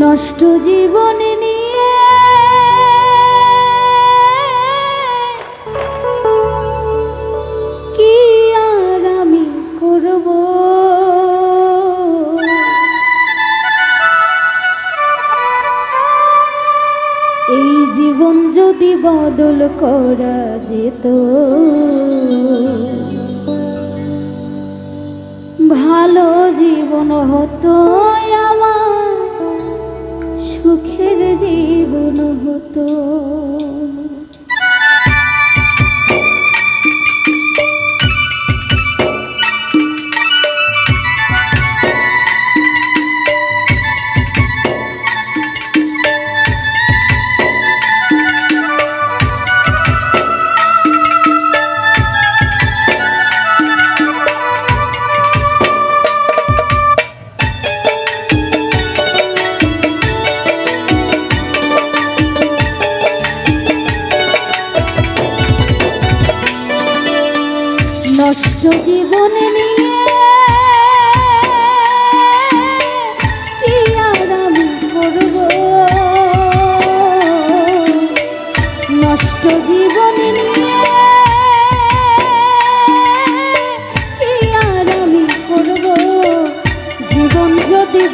নষ্ট জীবনে বদল করা যেত। ভালো জীবন হতো আমার সুখের জীবন হতো।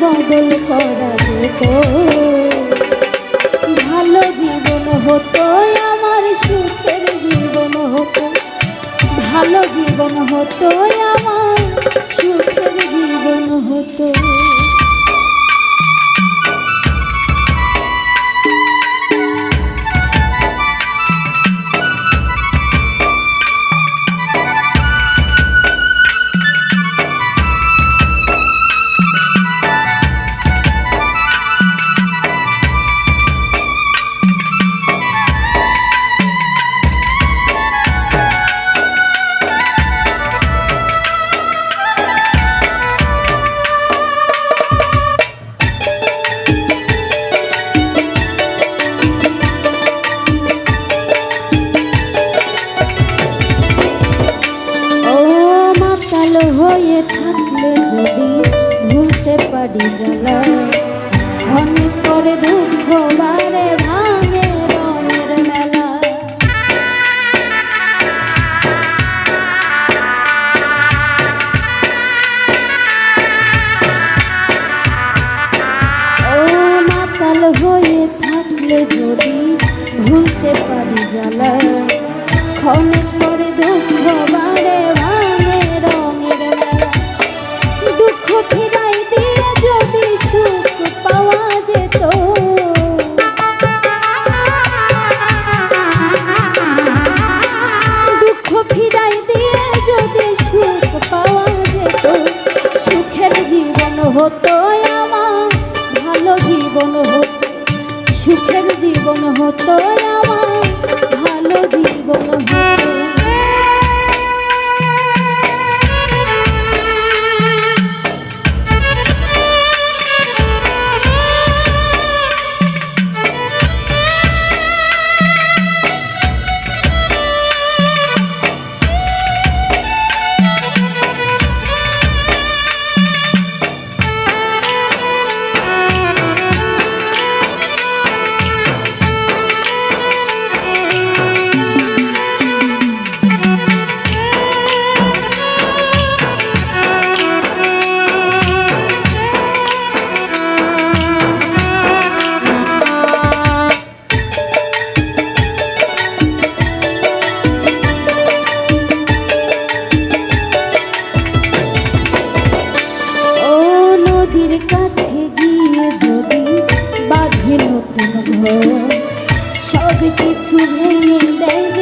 বদল করা যেত ভালো জীবন হতো, আমার সুখের জীবন হতো। ভালো জীবন হতো, আমার সুখের জীবন হতো। হয়ে থাকলে যদি ভুলতে পারি জ্বালা অনেক করে দুঃখ বারে ভাঙে রঙের মেলা। ও মাতাল হয়ে থাকলে যদি ভুলতে পারি জ্বালা ক্ষণে করে দুঃখ বারে ভালো জীবন হতো সুখের জীবন হতো আমার ভালো জীবন হতো। ভেঙে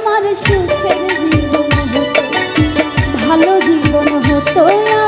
ভালো জীবন হতো ভালো জীবন হতো।